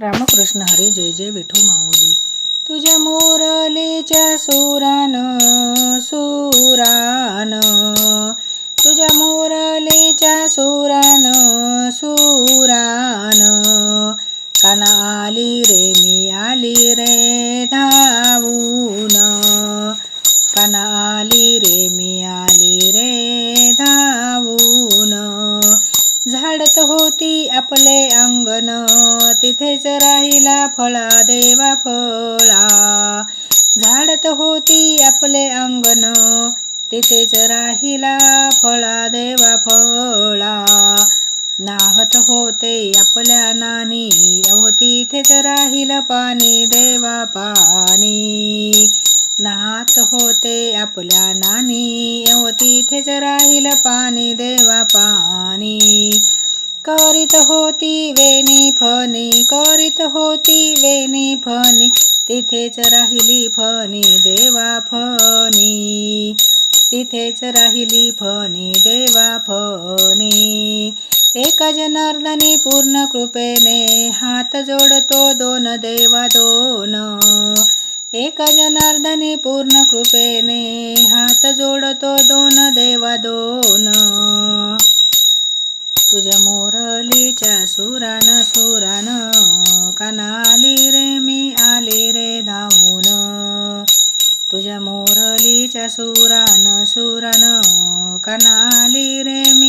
रामकृष्ण हरी जय जय विठू माऊली. तुझ्या मोरलीच्या सुरान सुरान. तुझ्या मोरलीच्या सुरान सुरान. काना आली रे मी आली रे धा झाडत होती आपले अंगण. तिथेच राहिला फळा देवा फळा. झाडत होती आपले अंगण. तिथेच राहिला फळा देवा फळा. नाहत होते आपल्या नानी. अहो तिथेच राहिलं पाणी देवा पाणी. नाहत होते आपल्या नानी. अहो तिथेच राहिलं पाणी देवा पाणी. करीत होती वेणी फणी करीत होती वेणी फणी तिथेच राहिली फणी देवा फणी. तिथेच राहिली फणी देवा फणी. एक जनार्दनी पूर्ण कृपेने हात जोडतो दोन देवा दोन. एक जनार्दनी पूर्ण कृपेने हात जोडतो दोन देवा दोन. तुझ्या मोरलीच्या सुरान सुरान कानाली रे मी आले रे धावून. तुझ्या मोरलीच्या सुरान सुरान कानाली रे मी